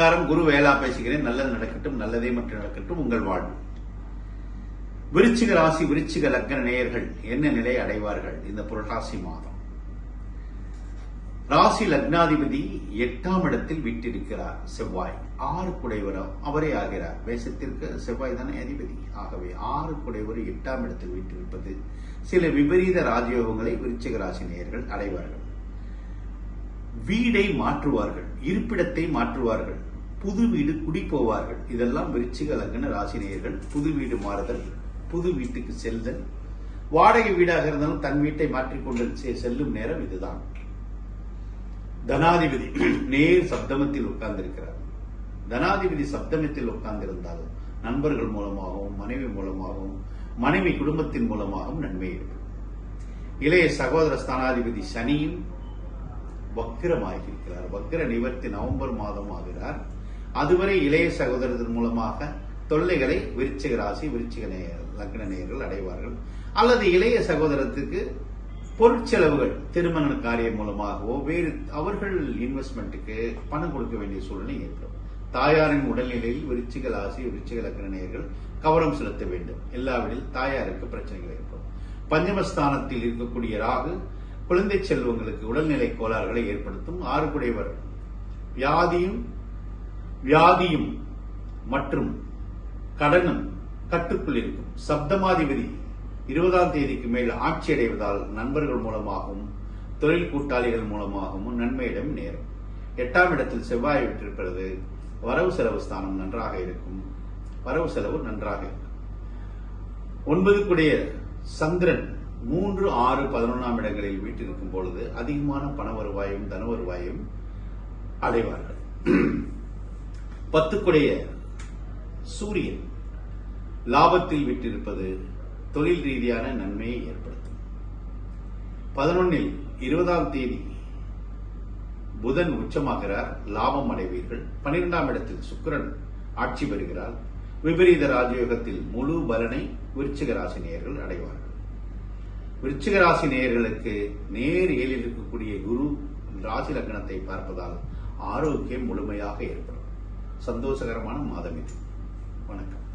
நமஸ்காரம் குரு வேளா பேசுகிறேன். நல்லது நடக்கட்டும் நல்லதே மட்டும் நடக்கட்டும். உங்கள் வாழ்வு. விருச்சிக ராசி விருச்சிக லக்ன நேயர்கள் என்ன நிலை அடைவார்கள்? இந்த புரட்டாசி மாதம். ராசி லக்னாதிபதி எட்டாம் இடத்தில் விட்டிருக்கிறார் செவ்வாய். ஆறு குடைவரம் அவரே ஆகிறார். வேஷத்திற்கு செவ்வாய் தானே அதிபதி. ஆகவே ஆறு குடைவர் எட்டாம் இடத்தில் விட்டிருப்பது சில விபரீத ராஜயோகங்களை விருச்சிக ராசி நேயர்கள் அடைவார்கள். வீடை மாற்றுவார்கள் இருப்பிடத்தை மாற்றுவார்கள். புது வீடு குடி போவார்கள் இதெல்லாம் விருச்சிக லக்ன ராசினியர்கள். புது வீடு மாறுதல் புது வீட்டுக்கு செல்தல். வாடகை வீடாக இருந்தாலும் தன் வீட்டை மாற்றிக்கொண்டு செல்லும் நேரம் இதுதான். தனாதிபதி நேர் சப்தமத்தில் உட்கார்ந்திருக்கிறார். தனாதிபதி சப்தமத்தில் உட்கார்ந்திருந்தால் நண்பர்கள் மூலமாகவும் மனைவி மூலமாகவும் மனைவி குடும்பத்தின் மூலமாகவும் நன்மை இருக்கும் இளைய சகோதர ஸ்தானாதிபதி சனியும் வக்கிரமாகியிருக்கிறார் வக்கிர நிவர்த்தி நவம்பர் மாதம் ஆகிறார். அதுவரை இளைய சகோதரத்தின் மூலமாக தொல்லைகளை விருச்சிக ராசி விருச்சிக நேயர் லக்ன நேயர்கள் அடைவார்கள். அல்லது இளைய சகோதரத்துக்கு பொருட்செலவுகள் திருமண காரியம் மூலமாகவோ வேறு அவர்கள் இன்வெஸ்ட்மெண்ட்டுக்கு பணம் கொடுக்க வேண்டிய சூழ்நிலை ஏற்படும். தாயாரின் உடல்நிலையில் விருச்சிக ராசி விருச்சிக லக்ன நேயர்கள் கவனம் செலுத்த வேண்டும். எல்லாவிடில் தாயாருக்கு பிரச்சனைகள் ஏற்படும். பஞ்சமஸ்தானத்தில் இருக்கக்கூடிய ராகு குழந்தை செல்வங்களுக்கு உடல்நிலை கோளாறுகளை ஏற்படுத்தும். ஆறுகுடையவர் வியாதியும் வியாதியும் மற்றும் கடனும் கட்டுக்குள் இருக்கும். சப்தமாதிபதி இருபதாம் தேதிக்கு மேல் ஆட்சி அடைவதால் நண்பர்கள் மூலமாகவும் தொழில் கூட்டாளிகள் மூலமாகவும் நன்மையிடம் நேரும். எட்டாம் இடத்தில் செவ்வாய் விட்டிருப்பது வரவு செலவு ஸ்தானம் நன்றாக இருக்கும். வரவு செலவு நன்றாக இருக்கும். ஒன்பதுக்குடைய சந்திரன் மூன்று ஆறு பதினொன்றாம் இடங்களில் வீட்டிருக்கும் பொழுது அதிகமான பண வருவாயும் தன வருவாயும் அடைவார்கள். பத்துக்குடைய சூரியன் லாபத்தில் விட்டிருப்பது தொழில் ரீதியான நன்மையை ஏற்படுத்தும். பதினொன்னில் இருபதாம் தேதி புதன் உச்சமாகிறார் லாபம் அடைவீர்கள். பன்னிரெண்டாம் இடத்தில் சுக்கிரன் ஆட்சி பெறுகிறார். விபரீத ராஜயோகத்தில் முழு பலனை விருச்சிக ராசி நேயர்கள் அடைவார்கள். விருச்சிக ராசி நேயர்களுக்கு நேர் ஏழில் இருக்கக்கூடிய குரு ராசி லக்னத்தை பார்ப்பதால் ஆரோக்கியம் முழுமையாக ஏற்படும். சந்தோஷகரமான மாதம் இது. வணக்கம்.